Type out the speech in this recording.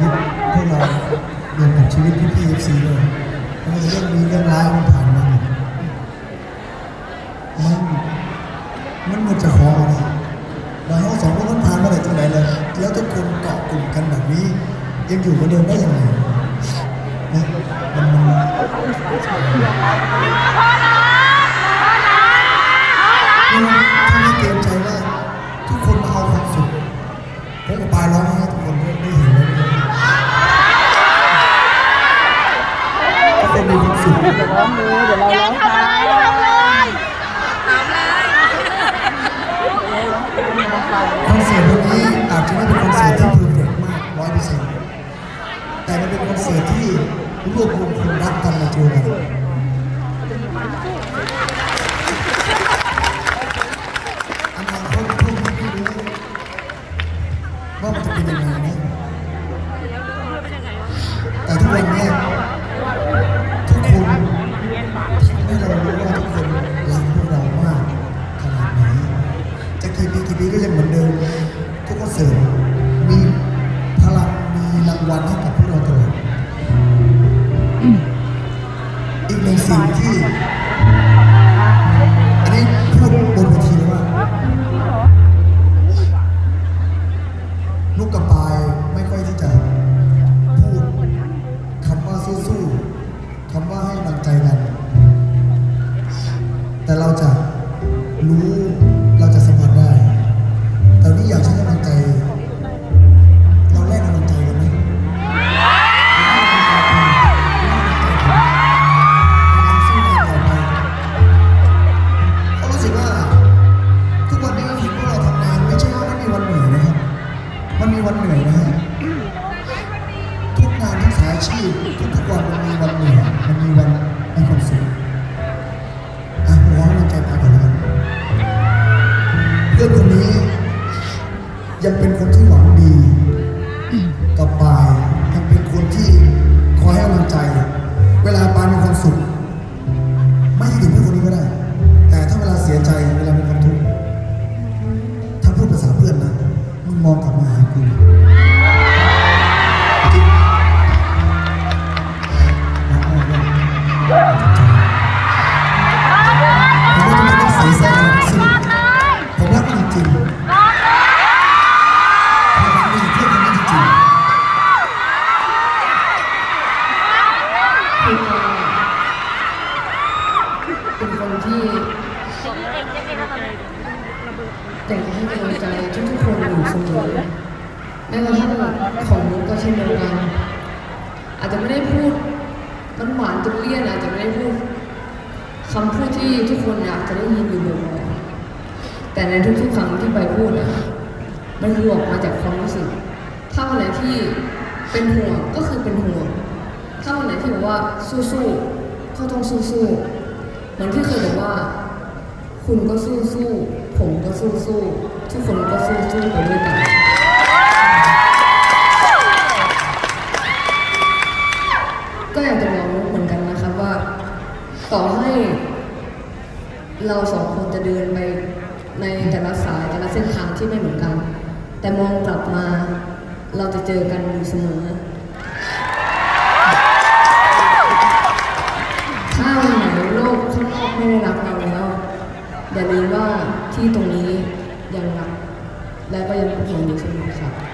วิตพวกเรารวมกับชีวิตพี่พี่เอฟซีเลยมันเรื่องดีเรื่องร้ายมันผ่านมาหมดมันมันหมดจะคอเลยมาห้องสองพวกมันผ่านมาได้จังไหนเลยแล้วทุกคนเกาะกลุ่มกันแบบนี้ยังอยู่เหมือนเดิมได้ยังไงนะมันมันถ้าไม่เตรียมใจว่าทุกคนมาเอาความสุขผมกับปายร้องให้ทุกคนได้ได้เห็นแล้ว ทุกคนมีความสุขเดี๋ยวร้องเลยเดี๋ยวเราร้องตามทำเลยทำเลยคอนเสิร์ตวันนี้อาจจะไม่เป็นคอนเสิร์ตที่เพอร์เฟกต์มากร้อยเปอร์เซ็นต์แต่มันเป็นคอนเสิร์ตที่รวบรวมคนรักกันมาเจอกันอนาคตพวกนี้ไม่รู้ว่ามันจะเป็นยังไงนะ วัลใชีพทุกวันมันมีวันเหนื่อยมันมีวันมีความสุขอะร้อให้กำลังใจตาก่อนแล้วกันเพื่อนคนนี้ ยังเป็นคนที่หวังดีกับปายยังเป็นคนที่คอยให้กำลังใจ เวลาปายมีความสุข แต่งให้กำลังใจทุกๆคนอยู่เสมอแม้กระทั่งของนุกก็เช่นเดียวกันอาจจะไม่ได้พูดมันหวานจนเลี่ยนอาจจะไม่ได้พูดคำพูดที่ทุกคนอยากจะได้ยินอยู่บ่อยๆแต่ในทุกๆครั้งที่ใบพูดอะมันคือออกมาจากความรู้สึก ถ้าวันไหนที่เป็นห่วงก็คือเป็นห่วง ถ้าวันไหนที่บอกว่าสู้ๆก็ต้องสู้ๆเหมือนที่เคยบอกว่า คุณก็สู้สู้ผมก็สู้สู้ทุกคนก็สู้สู้ไปด้วยกันก็อยากจะบอกเหมือนกันนะครับว่า ต่อให้เราสองคนจะเดินไปในแต่ละสายแต่ละเส้นทางที่ไม่เหมือนกัน แต่มองกลับมาเราจะเจอกันอยู่เสมอ ถ้าวันไหนโลกข้างนอกไม่ได้รักเรา อย่าลืมว่าที่ตรงนี้ยังรักและก็ยังเป็องอยู่เสมอค่ะ